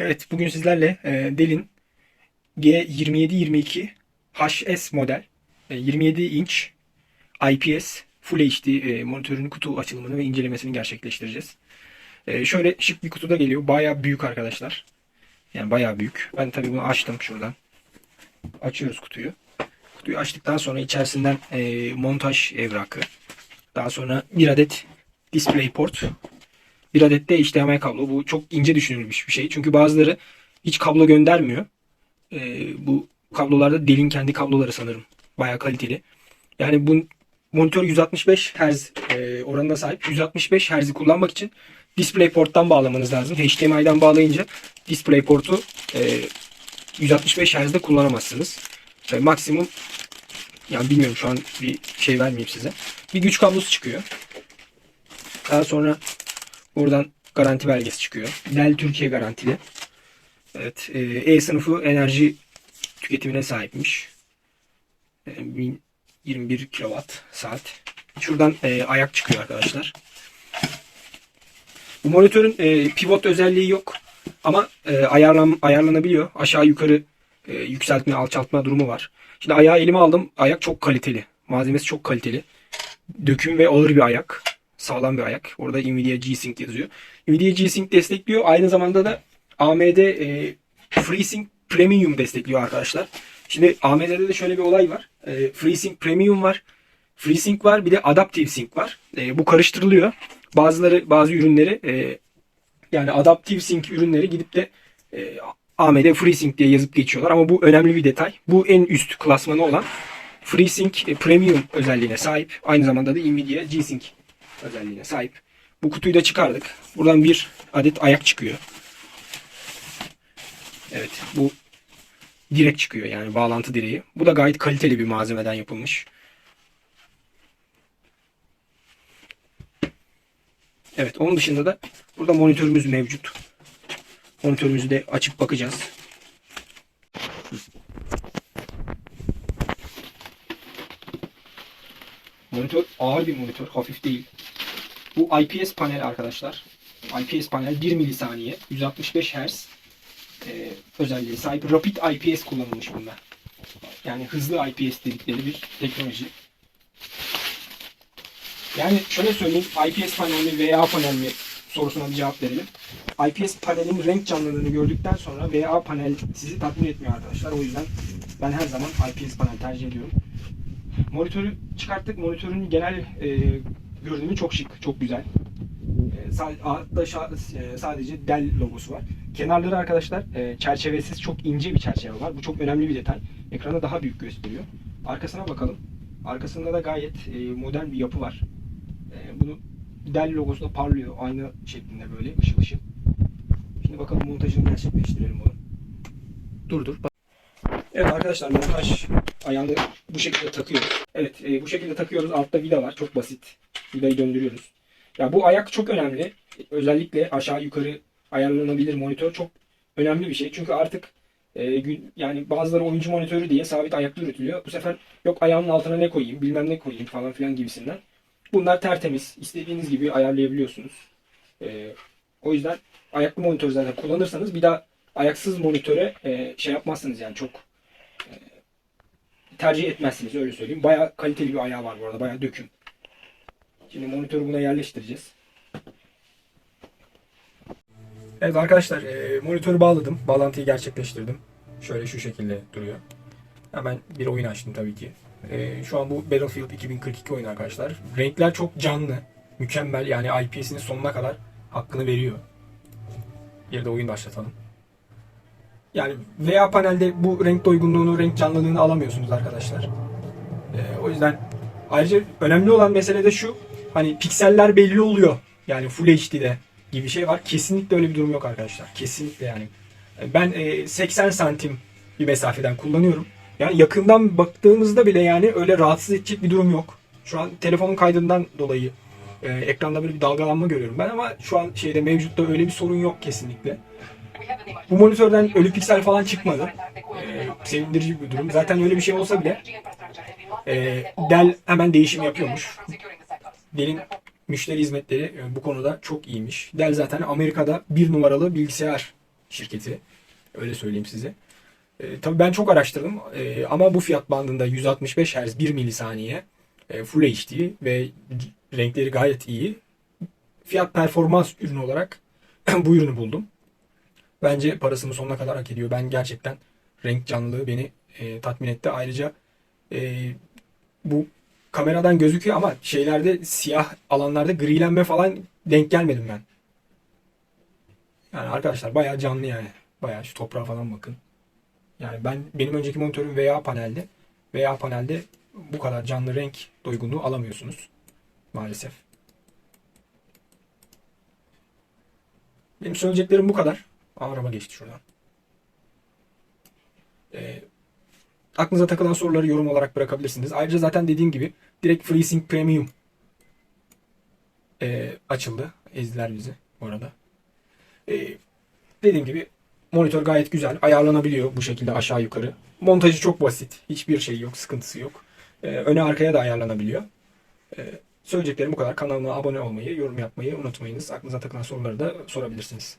Evet, bugün sizlerle e, Dell'in G2722 HS model e, 27 inç IPS Full HD e, monitörün kutu açılımını ve incelemesini gerçekleştireceğiz. E, şöyle şık bir kutuda geliyor. Bayağı büyük arkadaşlar. Yani bayağı büyük. Ben tabii bunu açtım şuradan. Açıyoruz kutuyu. Kutuyu açtıktan sonra içerisinden e, montaj evrakı. Daha sonra bir adet DisplayPort. Bir adet de HDMI kablo. Bu çok ince düşünülmüş bir şey. Çünkü bazıları hiç kablo göndermiyor. Ee, bu kablolarda Dell'in kendi kabloları sanırım. Bayağı kaliteli. Yani bu monitör 165 Hz e, oranına sahip. 165 Hz'i kullanmak için DisplayPort'tan bağlamanız lazım. HDMI'den bağlayınca DisplayPort'u e, 165 Hz'de kullanamazsınız. E, maksimum yani bilmiyorum şu an bir şey vermeyeyim size. Bir güç kablosu çıkıyor. Daha sonra Buradan garanti belgesi çıkıyor. Dell Türkiye garantili. Evet, e, E sınıfı enerji tüketimine sahipmiş. E, 21 kilowatt saat. Şuradan e, ayak çıkıyor arkadaşlar. Bu monitörün e, pivot özelliği yok. Ama e, ayarlan, ayarlanabiliyor. Aşağı yukarı e, yükseltme, alçaltma durumu var. Şimdi ayağı elime aldım. Ayak çok kaliteli. Malzemesi çok kaliteli. Döküm ve ağır bir ayak sağlam bir ayak. Orada Nvidia G-Sync yazıyor. Nvidia G-Sync destekliyor. Aynı zamanda da AMD e, FreeSync Premium destekliyor arkadaşlar. Şimdi AMD'de de şöyle bir olay var. E, FreeSync Premium var. FreeSync var bir de Adaptive Sync var. E, bu karıştırılıyor. Bazıları bazı ürünleri e, yani Adaptive Sync ürünleri gidip de e, AMD FreeSync diye yazıp geçiyorlar ama bu önemli bir detay. Bu en üst klasmanı olan FreeSync Premium özelliğine sahip. Aynı zamanda da Nvidia G-Sync özelliğine sahip. Bu kutuyu da çıkardık. Buradan bir adet ayak çıkıyor. Evet bu direkt çıkıyor yani bağlantı direği. Bu da gayet kaliteli bir malzemeden yapılmış. Evet onun dışında da burada monitörümüz mevcut. Monitörümüzü de açıp bakacağız. Monitör ağır bir monitör, hafif değil. Bu IPS panel arkadaşlar. IPS panel 1 milisaniye, 165 Hz e, özelliği sahip. Rapid IPS kullanılmış bunda. Yani hızlı IPS dedikleri bir teknoloji. Yani şöyle söyleyeyim, IPS panel mi VA panel mi sorusuna bir cevap verelim. IPS panelin renk canlılığını gördükten sonra VA panel sizi tatmin etmiyor arkadaşlar. O yüzden ben her zaman IPS panel tercih ediyorum. Monitörü çıkarttık. Monitörün genel e, görünümü çok şık, çok güzel. Altta şa- e, sadece Dell logosu var. Kenarları arkadaşlar e, çerçevesiz çok ince bir çerçeve var. Bu çok önemli bir detay. Ekranda daha büyük gösteriyor. Arkasına bakalım. Arkasında da gayet e, modern bir yapı var. Bunu Dell logosu da parlıyor. Aynı şeklinde böyle ışıl ışıl. Şimdi bakalım montajını gerçekleştirelim bunu. Dur dur. Evet arkadaşlar montaj ayağını bu şekilde takıyoruz. Evet bu şekilde takıyoruz. Altta vida var. Çok basit. Vidayı döndürüyoruz. Ya bu ayak çok önemli. Özellikle aşağı yukarı ayarlanabilir monitör çok önemli bir şey. Çünkü artık e, gün, yani bazıları oyuncu monitörü diye sabit ayakta üretiliyor. Bu sefer yok ayağımın altına ne koyayım bilmem ne koyayım falan filan gibisinden. Bunlar tertemiz. İstediğiniz gibi ayarlayabiliyorsunuz. E, o yüzden ayaklı monitör zaten kullanırsanız bir daha ayaksız monitöre e, şey yapmazsınız yani çok e, tercih etmezsiniz öyle söyleyeyim. Bayağı kaliteli bir ayağı var bu arada. Bayağı döküm. Şimdi monitörü buna yerleştireceğiz. Evet arkadaşlar e, monitörü bağladım. Bağlantıyı gerçekleştirdim. Şöyle şu şekilde duruyor. Hemen bir oyun açtım tabii ki. E, şu an bu Battlefield 2042 oyunu arkadaşlar. Renkler çok canlı. Mükemmel yani IPS'inin sonuna kadar hakkını veriyor. Bir de oyun başlatalım. Yani VA panelde bu renk doygunluğunu, renk canlılığını alamıyorsunuz arkadaşlar. Ee, o yüzden ayrıca önemli olan mesele de şu. Hani pikseller belli oluyor. Yani Full HD'de gibi şey var. Kesinlikle öyle bir durum yok arkadaşlar. Kesinlikle yani. Ben e, 80 santim bir mesafeden kullanıyorum. Yani yakından baktığımızda bile yani öyle rahatsız edecek bir durum yok. Şu an telefonun kaydından dolayı e, ekranda böyle bir dalgalanma görüyorum ben ama şu an şeyde mevcutta öyle bir sorun yok kesinlikle. Bu monitörden ölü piksel falan çıkmadı. Ee, sevindirici bir durum. Zaten öyle bir şey olsa bile e, Dell hemen değişim yapıyormuş. Dell'in müşteri hizmetleri e, bu konuda çok iyiymiş. Dell zaten Amerika'da bir numaralı bilgisayar şirketi. Öyle söyleyeyim size. E, tabii ben çok araştırdım E, ama bu fiyat bandında 165 Hz 1 milisaniye e, Full HD ve renkleri gayet iyi. Fiyat performans ürünü olarak bu ürünü buldum. Bence parasını sonuna kadar hak ediyor. Ben gerçekten renk canlılığı beni e, tatmin etti. Ayrıca e, bu kameradan gözüküyor ama şeylerde siyah alanlarda grilenme falan denk gelmedim ben. Yani arkadaşlar bayağı canlı yani. Bayağı şu toprağa falan bakın. Yani ben benim önceki monitörüm VA panelde. VA panelde bu kadar canlı renk doygunluğu alamıyorsunuz. Maalesef. Benim söyleyeceklerim bu kadar. Aa, araba geçti şuradan. Ee, aklınıza takılan soruları yorum olarak bırakabilirsiniz. Ayrıca zaten dediğim gibi direkt FreeSync Premium ee, açıldı. Ezdiler bizi bu arada. Ee, dediğim gibi monitör gayet güzel. Ayarlanabiliyor bu şekilde aşağı yukarı. Montajı çok basit. Hiçbir şey yok, sıkıntısı yok. Ee, öne arkaya da ayarlanabiliyor. Ee, söyleyeceklerim bu kadar. Kanalıma abone olmayı, yorum yapmayı unutmayınız. Aklınıza takılan soruları da sorabilirsiniz.